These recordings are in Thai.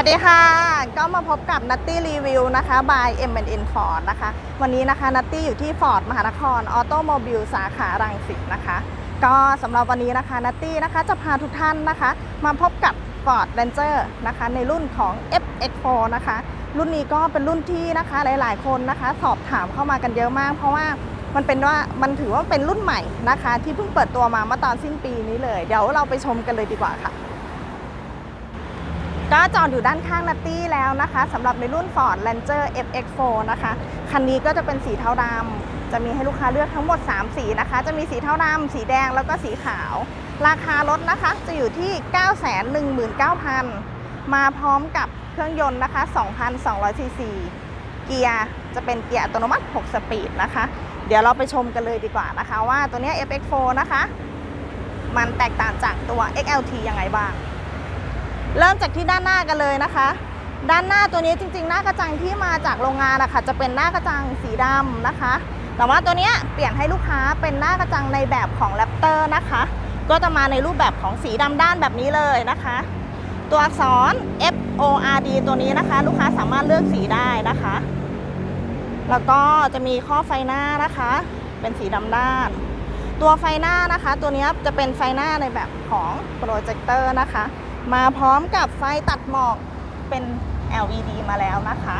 วัสดีค่ะ ก็มาพบกับนัตตี้รีวิวนะคะ by M&N Ford นะคะ วันนี้นะคะนัตตี้อยู่ที่ Ford มหานครออโตโมบิลสาขารังสิตนะคะ ก็สำหรับวันนี้นะคะนัตตี้นะคะจะพาทุกท่านนะคะ มาพบกับ Ford Ranger นะคะ ในรุ่นของ FX4 นะคะ รุ่นนี้ก็เป็นรุ่นที่นะคะหลาย ๆ คนนะคะ สอบถามเข้ามากันเยอะมาก เพราะว่ามันเป็นว่ามันถือว่าเป็นรุ่นใหม่นะคะ ที่เพิ่งเปิดตัวมาเมื่อตอนสิ้นปีนี้เลย เดี๋ยวเราไปชมกันเลยดีกว่าค่ะ ก็จอดอยู่ด้านข้างนัตตี้แล้วนะคะสำหรับในรุ่น Ford Ranger FX4 นะคะ คันนี้ก็จะเป็นสีเทาดำจะมีให้ลูกค้าเลือกทั้งหมด 3 สีนะคะ จะมีสีเทาดำสีแดงแล้วก็สีขาว ราคารถนะคะจะอยู่ที่ 919,000 มาพร้อมกับเครื่องยนต์นะคะ 2,200ซีซีเกียร์จะเป็นเกียร์อัตโนมัติ 6 สปีดนะคะ เดี๋ยวเราไปชมกันเลยดีกว่านะคะ ว่าตัวนี้ FX4 นะคะ มันแตกต่างจากตัว XLT ยังไงบ้าง เริ่มจากที่ด้านหน้ากันเลยนะคะ ด้านหน้าตัวนี้จริง ๆ หน้ากระจังที่มาจากโรงงานอะคะจะเป็นหน้ากระจังสีดำนะคะ แต่ว่าตัวนี้เปลี่ยนให้ลูกค้าเป็นหน้ากระจังในแบบของแรปเตอร์นะคะ ก็จะมาในรูปแบบของสีดำด้านแบบนี้เลยนะคะ ตัวอักษร F O R D ตัวนี้นะคะ ลูกค้าสามารถเลือกสีได้นะคะ แล้วก็จะมีข้อไฟหน้านะคะ เป็นสีดำด้านตัวไฟหน้านะคะ ตัวนี้จะเป็นไฟหน้าในแบบของโปรเจคเตอร์นะคะ มาพร้อมกับไฟตัดหมอกเป็น LED มาแล้วนะคะ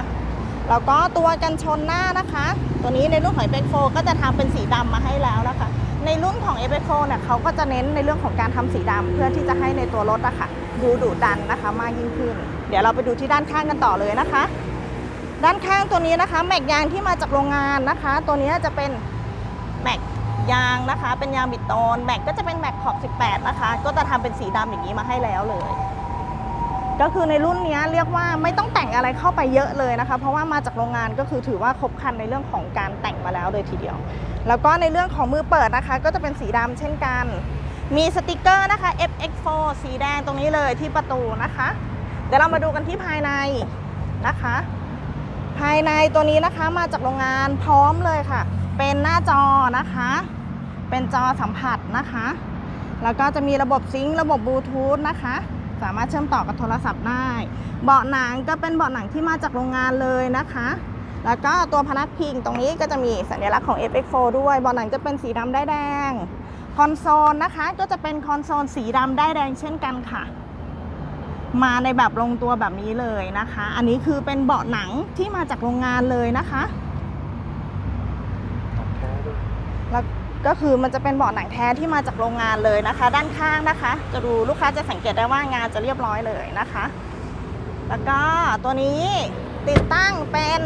แล้วก็ตัวกันชนหน้านะคะ ตัวนี้ในรุ่นของ f อก็จะทำเป็นสีดำมาให้แล้วนะคะ ในรุ่นของ f อเนี่ยเขาก็จะเน้นในเรื่องของการทำสีดำเพื่อที่จะให้ในตัวรถอะค่ะดูดุดันนะคะมากยิ่งขึ้น เดี๋ยวเราไปดูที่ด้านข้างกันต่อเลยนะคะ ด้านข้างตัวนี้นะคะ แม็กยางที่มาจากโรงงานนะคะ ตัวนี้จะเป็น นะคะ เป็นยางบิดโตนแม็กก็จะเป็นแม็กขอบ 18 นะคะ ก็จะทำเป็นสีดำอย่างนี้มาให้แล้วเลย ก็คือในรุ่นนี้เรียกว่าไม่ต้องแต่งอะไรเข้าไปเยอะเลยนะคะ เพราะว่ามาจากโรงงานก็คือถือว่าครบครันในเรื่องของการแต่งมาแล้วเลยทีเดียว แล้วก็ในเรื่องของมือเปิดนะคะ ก็จะเป็นสีดำเช่นกัน มีสติกเกอร์นะคะ FX4 สีแดงตรงนี้เลยที่ประตูนะคะ เดี๋ยวเรามาดูกันที่ภายในนะคะภายในตัวนี้นะคะมาจากโรงงานพร้อมเลยค่ะ เป็นหน้าจอนะคะ เป็นจอสัมผัสนะคะ แล้วก็จะมีระบบซิงค์ระบบบลูทูธนะคะ สามารถเชื่อมต่อกับโทรศัพท์ได้ เบาะหนังก็เป็นเบาะหนังที่มาจากโรงงานเลยนะคะ แล้วก็ตัวพนักพิงตรงนี้ก็จะมีสัญลักษณ์ของ FX4 ด้วยเบาะหนังจะเป็นสีดำได้ายแดง คอนโซลนะคะ ก็จะเป็นคอนโซลสีดำได้ายแดงเช่นกันค่ะมาในแบบลงตัวแบบนี้เลยนะคะ อันนี้คือเป็นเบาะหนังที่มาจากโรงงานเลยนะคะ แล้ว ก็คือมันจะเป็นเบาะหนังแท้ที่มาจากโรงงานเลยนะคะ ด้านข้างนะคะ จะดูลูกค้าจะสังเกตได้ว่างานจะเรียบร้อยเลยนะคะ แล้วก็ตัวนี้ติดตั้งเป็น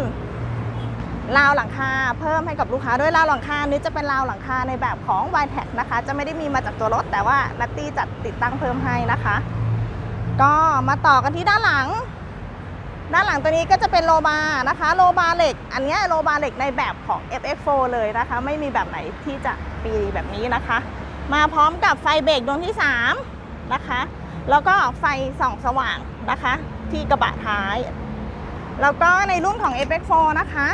ราวหลังคาเพิ่มให้กับลูกค้าด้วยราวหลังคานี้จะเป็นราวหลังคาในแบบของ y t e c นะคะ จะไม่ได้มีมาจากตัวรถ แต่ว่านัตตี้จัดติดตั้งเพิ่มให้นะคะ ก็มาต่อกันที่ด้านหลัง ด้านหลังตัวนี้ก็จะเป็นโลบาร์นะคะ โลบาร์เหล็ก อันนี้โลบาร์เหล็กในแบบของ FX4 เลยนะคะ ไม่มีแบบไหนที่จะปีแบบนี้นะคะ มาพร้อมกับไฟเบรกดวงที่ 3 นะคะ แล้วก็ไฟส่องสว่างนะคะ ที่กระบะท้าย แล้วก็ในรุ่นของ FX4 นะคะ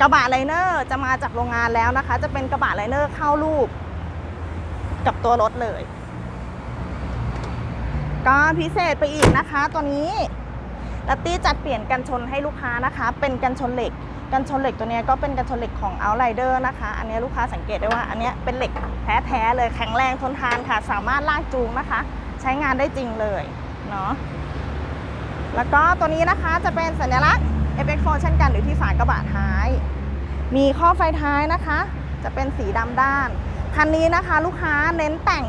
กระบะไลเนอร์จะมาจากโรงงานแล้วนะคะ จะเป็นกระบะไลเนอร์เข้ารูป กับตัวรถเลย ก็พิเศษไปอีกนะคะ ตัวนี้ ลัตตี้จัดเปลี่ยนกันชนให้ลูกค้านะคะ เป็นกันชนเหล็ก กันชนเหล็กตัวนี้ก็เป็นกันชนเหล็กของ Outrider นะคะ อันนี้ลูกค้าสังเกตได้ว่าอันนี้เป็นเหล็กแท้ๆเลยแข็งแรงทนทานค่ะ สามารถลากจูงนะคะ ใช้งานได้จริงเลยเนาะแล้วก็ตัวนี้นะคะจะเป็นสัญลักษณ์ FX4 เช่นกันอยู่ที่ฝากระบะท้าย มีข้อไฟท้ายนะคะ จะเป็นสีดำด้าน คันนี้นะคะลูกค้าเน้นแต่ง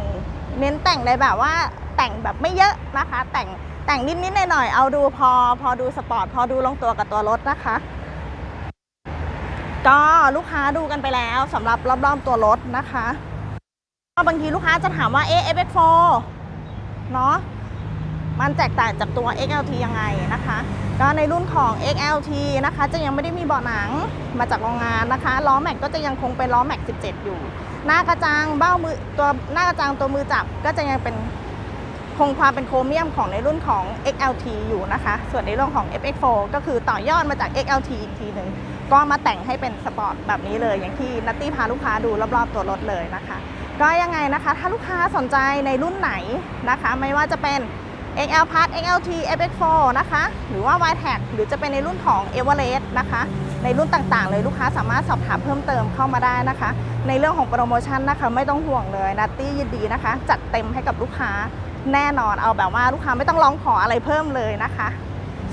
เน้นแต่งในแบบว่าแต่งแบบไม่เยอะนะคะ แต่ง แต่งนิดๆหน่อยๆเอาดูพอพอดูสปอร์ตพอดูลงตัวกับตัวรถนะคะ ก็ลูกค้าดูกันไปแล้วสำหรับรอบๆตัวรถนะคะก็บางทีลูกค้าจะถามว่าเอ๊ะ FX4 เนาะมันแตกต่างจากตัว XLT ยังไงนะคะ ก็ในรุ่นของ XLT นะคะ จะยังไม่ได้มีเบาะหนังมาจากโรงงานนะคะล้อแม็กก็จะยังคงเป็นล้อแม็ก 17 อยู่ หน้ากระจังเบ้ามือตัวหน้ากระจังตัวมือจับก็จะยังเป็น คงความเป็นโครเมียมของในรุ่นของ XLT อยู่นะคะ ส่วนในเรื่องของ FX4 ก็คือต่อยอดมาจาก XLT อีกทีหนึ่งก็มาแต่งให้เป็นสปอร์ตแบบนี้เลย อย่างที่นัตตี้พาลูกค้าดูรอบๆตัวรถเลยนะคะ ก็ยังไงนะคะ ถ้าลูกค้าสนใจในรุ่นไหนนะคะ ไม่ว่าจะเป็น XL Plus XLT FX4 นะคะ หรือว่า y t a g หรือจะเป็นในรุ่นของ Everest นะคะ ในรุ่นต่างๆ เลยลูกค้าสามารถสอบถามเพิ่มเติมเข้ามาได้นะคะ ในเรื่องของโปรโมชั่นนะคะไม่ต้องห่วงเลยนัตตี้ยินดีนะคะ จัดเต็มให้กับลูกค้า แน่นอนเอาแบบว่าลูกค้าไม่ต้องร้องขออะไรเพิ่มเลยนะคะ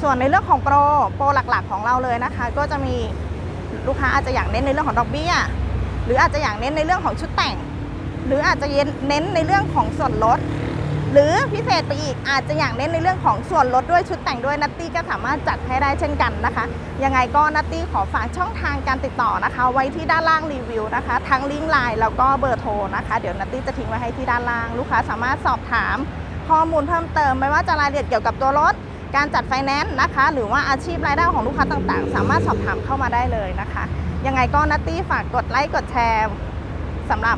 ส่วนในเรื่องของโปรโปรหลักๆของเราเลยนะคะ ก็จะมีลูกค้าอาจจะอยากเน้นในเรื่องของดอกเบี้ยหรืออาจจะอยากเน้นในเรื่องของชุดแต่ง หรืออาจจะเน้นในเรื่องของส่วนลด หรือพิเศษไปอีกอาจจะอยากเน้นในเรื่องของส่วนลดด้วยชุดแต่งด้วยนัตตี้ก็สามารถจัดให้ได้เช่นกันนะคะ ยังไงก็นัตตี้ขอฝากช่องทางการติดต่อนะคะ ไว้ที่ด้านล่างรีวิวนะคะ ทั้งลิงก์ไลน์แล้วก็เบอร์โทรนะคะเดี๋ยวนัตตี้จะทิ้งไว้ให้ที่ด้านล่าง ลูกค้าสามารถสอบถามข้อมูลเพิ่มเติมไม่ว่าจะรายละเอียดเกี่ยวกับตัวรถการจัดไฟแนนซ์นะคะ หรือว่าอาชีพรายได้ของลูกค้าต่างๆ สามารถสอบถามเข้ามาได้เลยนะคะ ยังไงก็นัตตี้ฝากกดไลค์กดแชร์สำหรับ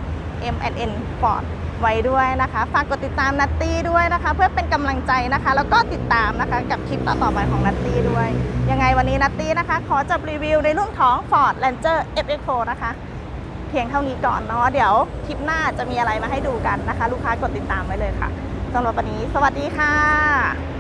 M&N Ford ไว้ด้วยนะคะ ฝากกดติดตามนัตตี้ด้วยนะคะ เพื่อเป็นกำลังใจนะคะ แล้วก็ติดตามนะคะกับคลิปต่อๆไปของนัตตี้ด้วย ยังไงวันนี้นัตตี้นะคะ ขอจบรีวิวในรุ่นของ Ford Ranger FX4 นะคะ เพียงเท่านี้ก่อนเนาะเดี๋ยวคลิปหน้าจะมีอะไรมาให้ดูกันนะคะ ลูกค้ากดติดตามไว้เลยค่ะสำหรับวันนี้ สวัสดีค่ะ